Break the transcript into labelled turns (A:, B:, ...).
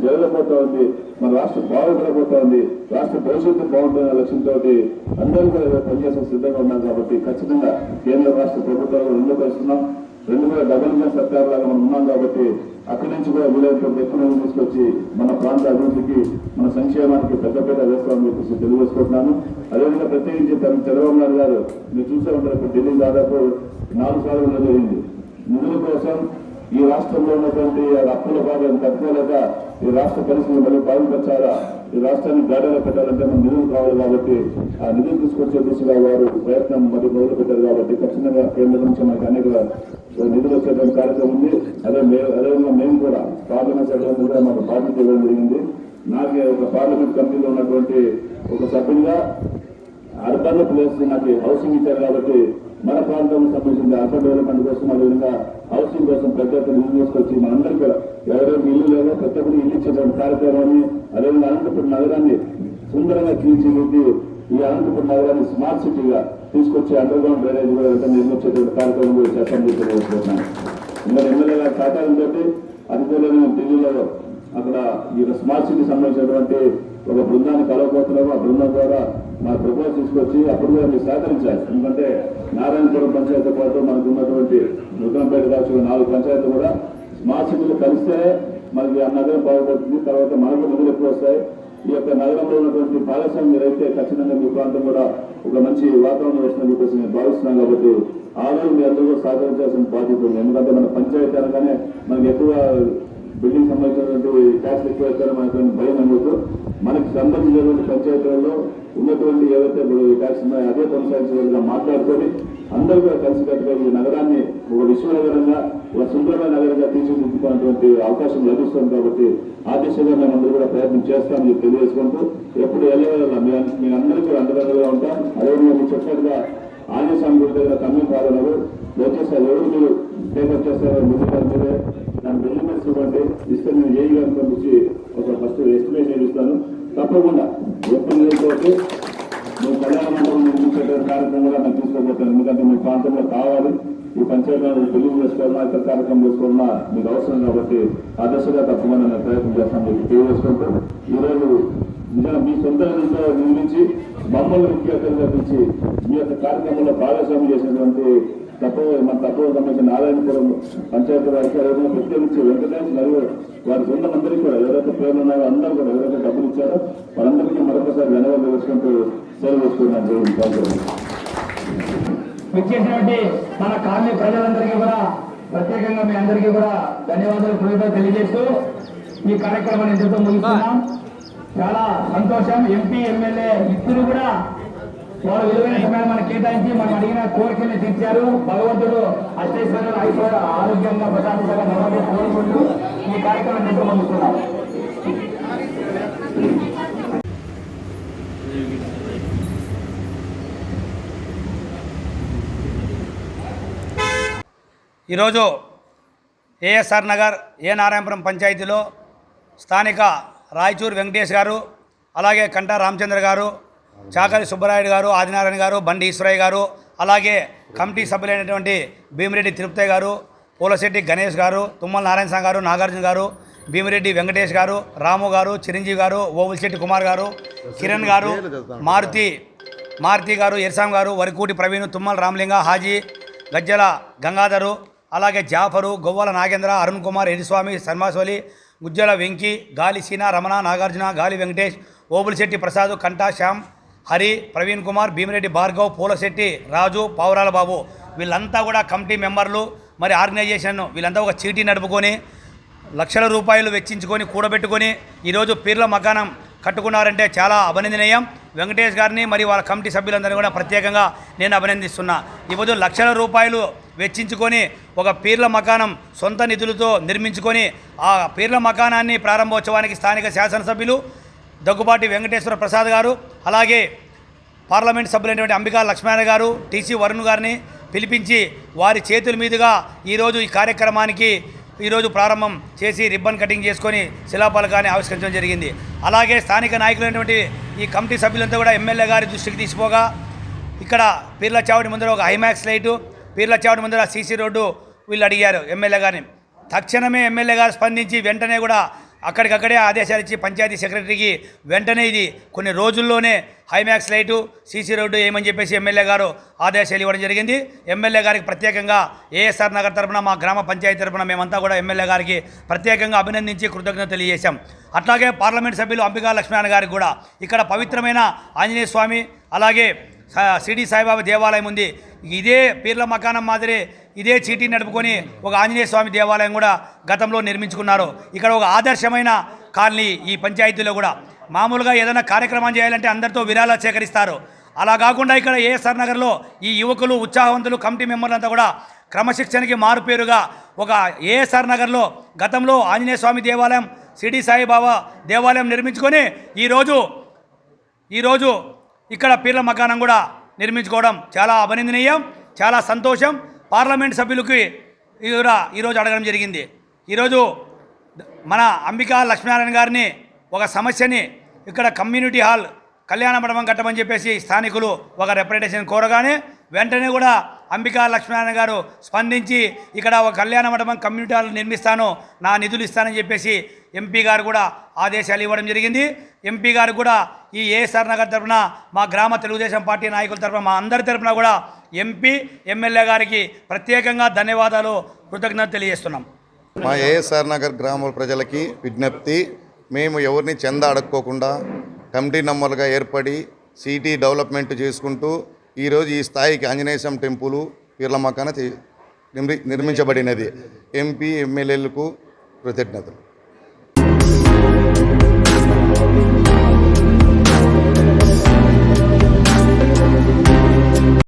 A: ఒక జరగబోతా ఉంది మన రాష్ట్రం బాగుపడబోతా ఉంది రాష్ట్ర భవిష్యత్తు బాగుంటుందనే లక్ష్యంతో అందరూ కూడా పనిచేసే సిద్ధంగా ఉన్నాం కాబట్టి ఖచ్చితంగా కేంద్ర రాష్ట్ర ప్రభుత్వాలు రెండు కలుస్తున్నాం రెండు కూడా డబుల్ ఇంజన్ సర్కార్ లాగా మనం ఉన్నాం కాబట్టి అక్కడి నుంచి కూడా వీలైనటువంటి ఎక్కువ తీసుకొచ్చి మన ప్రాంత అభివృద్ధికి మన సంక్షేమానికి పెద్దపేట వేస్తామని చెప్పేసి తెలియజేసుకుంటున్నాను. అదేవిధంగా ప్రత్యేకించి తన చంద్రబాబు నాయుడు గారు మీరు చూసే ఉంటారు ఇప్పుడు ఢిల్లీ దాదాపు నాలుగు సార్లు జరిగింది. నిధుల కోసం ఈ రాష్ట్రంలో ఉన్నటువంటి అప్పుల భాగం తట్టుకోలేక ఈ రాష్ట్ర పరిస్థితులు మళ్ళీ బాగుపరచాలా ఈ రాష్ట్రాన్ని గాడిలో పెట్టాలంటే మన నిధులు కావాలి కాబట్టి ఆ నిధులు తీసుకొచ్చే దిశగా వారు ప్రయత్నం మరి మొదలు పెట్టారు కాబట్టి ఖచ్చితంగా కేంద్రం నుంచి మనకు అనేక నిధులు వచ్చేటువంటి కార్యక్రమం ఉంది. అదే అదేవిధంగా మేము కూడా పార్లమెంట్ సభ్యులందరూ కూడా మాకు బాధ్యత ఇవ్వడం జరిగింది. నాకే ఒక పార్లమెంట్ కమిటీలో ఉన్నటువంటి ఒక సభ్యులుగా అర్బన్ ప్లేస్ నాకు హౌసింగ్ ఇచ్చారు కాబట్టి మన ప్రాంతం సంబంధించిన అర్బన్ డెవలప్మెంట్ కోసం అదేవిధంగా హౌసింగ్ కోసం ప్రతి ఒక్క నిధులు తీసుకొచ్చి మనందరికీ కూడా ఎవరెవరికి ఇల్లు లేదో ప్రతి ఒక్కరికి ఇల్లు ఇచ్చేటువంటి కార్యక్రమాన్ని అదేవిధంగా అనంతపురం నగరాన్ని సుందరంగా తీర్చిదిద్ది ఈ అనంతపురం నగరాన్ని స్మార్ట్ సిటీగా తీసుకొచ్చి అండర్ గ్రౌండ్ డ్రైనేజ్ కూడా నిర్మించేటువంటి కార్యక్రమం కూడా చేస్తామని తెలియజేస్తున్నాను. ఇంకా ఎమ్మెల్యే గారి సహకారంతో అధికారులు ఢిల్లీలో అక్కడ ఈ స్మార్ట్ సిటీ సంబంధించినటువంటి ఒక బృందాన్ని కలవబోతున్నాము. ఆ బృందం ద్వారా మా ప్రపోజల్ తీసుకొచ్చి అప్పుడు కూడా మీరు సహకరించాలి. ఎందుకంటే నారాయణపురం పంచాయతీ పాటు మనకు ఉన్నటువంటి నూతనపేట కావచ్చు నాలుగు పంచాయతీలు కూడా స్మార్ట్ సిటీలు కలిస్తే మనకి ఆ నగరం బాగుపడుతుంది. తర్వాత మనకు నిధులు ఎక్కువ వస్తాయి. ఈ యొక్క నగరంలో ఉన్నటువంటి భాగస్వామ్యం మీరైతే ఖచ్చితంగా మీ ప్రాంతం కూడా ఒక మంచి వాతావరణం వస్తుందని చెప్పేసి నేను భావిస్తున్నాను కాబట్టి ఆ రోజు మీ అందరూ సహకరించాల్సిన బాధ్యత ఉంది. ఎందుకంటే మన పంచాయతీ అనగానే మనకి ఎక్కువ బిల్డింగ్ సంబంధించినటువంటి ట్యాక్స్ ఎక్కువ వేస్తారో భయం అనుకోవచ్చు మనకి సంబంధించినటువంటి పంచాయతీలలో ఉన్నటువంటి ఏవైతే ఇప్పుడు ట్యాక్స్ ఉన్నాయో అదే కొనసాగించగలిగా మాట్లాడుకొని అందరూ కూడా కలిసికట్టుగా ఈ నగరాన్ని ఒక విశ్వనగరంగా ఒక సుందరమైన నగరంగా తీర్చిదిద్దుకున్నటువంటి అవకాశం లభిస్తుంది కాబట్టి ఆ దిశగా మేము అందరూ కూడా ప్రయత్నం చేస్తామని చెప్పి తెలియజేసుకుంటూ ఎప్పుడు వెళ్ళగల మీ అందరూ కూడా అండదండగా ఉంటాం. అదేవిధంగా మీరు చెప్పినట్టుగా ఆంజనేయ స్వామి గుడి దగ్గర కమ్యూన్ పాలనలు దయచేసి ఎవరు మీరు? టేకప్ చేస్తారో ముందుగా మీరే. దాని మెజర్మెంట్స్ ఇవ్వండి ఇస్తే నేను ఏ గారిని పంపించి ఒక ఫస్ట్ ఎస్టిమేషన్ ఇస్తాను. తప్పకుండా ఎప్పుడు లేకపోతే మేము కళ్యాణ మండపం నిర్మించే కార్యక్రమం కూడా నేను తీసుకోబోతాను ఎందుకంటే మీ ప్రాంతంలో కావాలి. ఈ పంచాయతీ బిల్లు చేసుకోవాలన్నా ఇతర కార్యక్రమం చేసుకోవాలన్నా మీకు అవసరం కాబట్టి ఆ దశగా తప్పకుండా నేను ప్రయత్నం చేస్తాను. మీకు తెలియజేసుకుంటూ ఈరోజు నిజంగా మీ సొంత నిర్మించి మమ్మల్ని ముఖ్యంగా పిలిచి మీ యొక్క కార్యక్రమంలో భాగస్వామ్యం చేసినటువంటి తక్కువ మన తక్కువ సంబంధించిన నారాయణపురం పంచాయతీ వారికి ప్రత్యేకించి వెంకటేష్ మరియు వారి బృందమందరికీ కూడా ఎవరైతే పేర్లు ఉన్నారో అందరూ కూడా ఎవరైతే డబ్బులు ఇచ్చారో వారందరికీ మరొకసారి ధన్యవాదాలు వేసుకుంటూ సెలవు వేసుకున్నాను
B: విచ్చేసినటువంటి మన కార్మిక ప్రజలందరికీ కూడా ప్రత్యేకంగా మీ అందరికీ కూడా ధన్యవాదాలు తెలియజేస్తూ ఈ కార్యక్రమాన్ని ఇంతతో ముగిస్తున్నాం. చాలా సంతోషం. ఎంపీ ఎమ్మెల్యే ఇద్దరు కూడా వారు విలువైన సమయాన్ని మనం కేటాయించి మనం అడిగిన కోరికల్ని తీర్చారు. భగవంతుడు అష్టేశ్వరుడు ఐశ్వర్య ఆరోగ్యంగా ప్రశాంతంగా నడవాలని కోరుకుంటూ ఈ కార్యక్రమం నిర్వహిస్తున్నాం
C: ఈరోజు ఏఎస్ఆర్ నగర్ ఏ నారాయణపురం పంచాయతీలో స్థానిక రాయచూరు వెంకటేష్ గారు అలాగే కంటా రామచంద్ర గారు చాకలి సుబ్బరాయుడు గారు ఆదినారాయణ గారు బండి ఈశ్వరయ్య గారు అలాగే కమిటీ సభ్యులైనటువంటి భీమిరెడ్డి తిరుపతి గారు పూలశెట్టి గణేష్ గారు తుమ్మల నారాయణ సాంగ్ గారు నాగార్జున గారు భీమిరెడ్డి వెంకటేష్ గారు రాము గారు చిరంజీవి గారు ఓవులశెట్టి కుమార్ గారు కిరణ్ గారు మారుతి మారుతి గారు ఎర్సాం గారు వరికూటి ప్రవీణ్ తుమ్మల రామలింగ హాజీ గజ్జల గంగాధరు అలాగే జాఫరు గొవ్వల నాగేంద్ర అరుణ్ కుమార్ ఎరిస్వామి శర్మాసోలి గుజ్జల వెంకి గాలి సీనా రమణ నాగార్జున గాలి వెంకటేష్ ఓబులశెట్టి ప్రసాద్ కంటా శ్యామ్ హరి ప్రవీణ్ కుమార్ భీమిరెడ్డి భార్గవ్ పూలశెట్టి రాజు పావురాల బాబు. వీళ్ళంతా కూడా కమిటీ మెంబర్లు. మరి ఆర్గనైజేషన్ వీళ్ళంతా ఒక చీటీ నడుపుకొని లక్షల రూపాయలు వెచ్చించుకొని కూడబెట్టుకొని ఈరోజు పీర్ల మకానం కట్టుకున్నారంటే చాలా అభినందనీయం. వెంకటేష్ గారిని మరి వాళ్ళ కమిటీ సభ్యులందరినీ కూడా ప్రత్యేకంగా నేను అభినందిస్తున్నా. ఈరోజు లక్షల రూపాయలు వెచ్చించుకొని ఒక పీర్ల మకానం సొంత నిధులతో నిర్మించుకొని ఆ పీర్ల మకానాన్ని ప్రారంభోత్సవానికి స్థానిక శాసనసభ్యులు దగ్గుబాటి వెంకటేశ్వర ప్రసాద్ గారు అలాగే పార్లమెంట్ సభ్యులైనటువంటి అంబికా లక్ష్మణ గారు టీసీ వరుణ్ గారిని పిలిపించి వారి చేతుల మీదుగా ఈరోజు ఈ కార్యక్రమానికి ఈరోజు ప్రారంభం చేసి రిబ్బన్ కటింగ్ చేసుకొని శిలాపలకాన్ని ఆవిష్కరించడం జరిగింది. అలాగే స్థానిక నాయకులైనటువంటి ఈ కమిటీ సభ్యులంతా కూడా ఎమ్మెల్యే గారి దృష్టికి తీసిపోగా ఇక్కడ పీర్ల చావడి ముందర ఒక హైమాక్స్ లైటు పీర్ల చావడి ముందర సీసీ రోడ్డు వీళ్ళు అడిగారు ఎమ్మెల్యే గారిని. తక్షణమే ఎమ్మెల్యే గారు స్పందించి వెంటనే కూడా అక్కడికక్కడే ఆదేశాలు ఇచ్చి పంచాయతీ సెక్రటరీకి వెంటనే ఇది కొన్ని రోజుల్లోనే హైమాక్స్ లైటు సీసీ రోడ్డు ఏమని చెప్పేసి ఎమ్మెల్యే గారు ఆదేశాలు ఇవ్వడం జరిగింది. ఎమ్మెల్యే గారికి ప్రత్యేకంగా ఏఎస్ఆర్ నగర్ తరపున మా గ్రామ పంచాయతీ తరపున మేమంతా కూడా ఎమ్మెల్యే గారికి ప్రత్యేకంగా అభినందించి కృతజ్ఞత తెలియజేశాం. అట్లాగే పార్లమెంట్ సభ్యులు అంబికా లక్ష్మీనారాయణ గారికి కూడా ఇక్కడ పవిత్రమైన ఆంజనేయ స్వామి అలాగే స- షిరిడి సాయిబాబా దేవాలయం ఉంది. ఇదే పీర్ల మకానం మాదిరి ఇదే చీటీ నడుపుకొని ఒక ఆంజనేయ స్వామి దేవాలయం కూడా గతంలో నిర్మించుకున్నారు. ఇక్కడ ఒక ఆదర్శమైన కాలనీ ఈ పంచాయతీలో కూడా. మామూలుగా ఏదైనా కార్యక్రమం చేయాలంటే అందరితో విరాళాలు సేకరిస్తారు. అలా కాకుండా ఇక్కడ ఏఎస్ఆర్ నగర్లో ఈ యువకులు ఉత్సాహవంతులు కమిటీ మెంబర్లంతా కూడా క్రమశిక్షణకి మారుపేరుగా ఒక ఏఎస్ఆర్ నగర్లో గతంలో ఆంజనేయ స్వామి దేవాలయం సిడి సాయిబాబా దేవాలయం నిర్మించుకొని ఈరోజు ఈరోజు ఇక్కడ పీర్ల మకానం కూడా నిర్మించుకోవడం చాలా అభినందనీయం చాలా సంతోషం. పార్లమెంట్ సభ్యులకి కూడా ఈరోజు అడగడం జరిగింది. ఈరోజు మన అంబికా లక్ష్మీనారాయణ గారిని ఒక సమస్యని ఇక్కడ కమ్యూనిటీ హాల్ కళ్యాణ మండపం కట్టమని చెప్పేసి స్థానికులు ఒక రిప్రజెంటేషన్ కోరగానే వెంటనే కూడా అంబికా లక్ష్మీనారాయణ గారు స్పందించి ఇక్కడ ఒక కళ్యాణ మండపం కమ్యూనిటీ హాల్ నిర్మిస్తాను నా నిధులు ఇస్తానని చెప్పేసి ఎంపీ గారు కూడా ఆదేశాలు ఇవ్వడం జరిగింది. ఎంపీ గారు కూడా ఈ ఏఎస్ఆర్ నగర్ తరఫున మా గ్రామ తెలుగుదేశం పార్టీ నాయకుల తరఫున మా అందరి తరఫున కూడా ఎంపీ ఎమ్మెల్యే గారికి ప్రత్యేకంగా ధన్యవాదాలు కృతజ్ఞత తెలియజేస్తున్నాం.
D: మా ఏఎస్ఆర్ నగర్ గ్రామ ప్రజలకి విజ్ఞప్తి మేము ఎవరిని చందా అడక్కోకుండా కమిటీ నంబర్గా ఏర్పడి సిటీ డెవలప్మెంట్ చేసుకుంటూ ఈరోజు ఈ స్థాయికి ఆంజనేయస్వామి టెంపుల్ పీర్ల మకాన నిర్మి- నిర్మించబడినది. ఎంపీ ఎమ్మెల్యేలకు కృతజ్ఞతలు.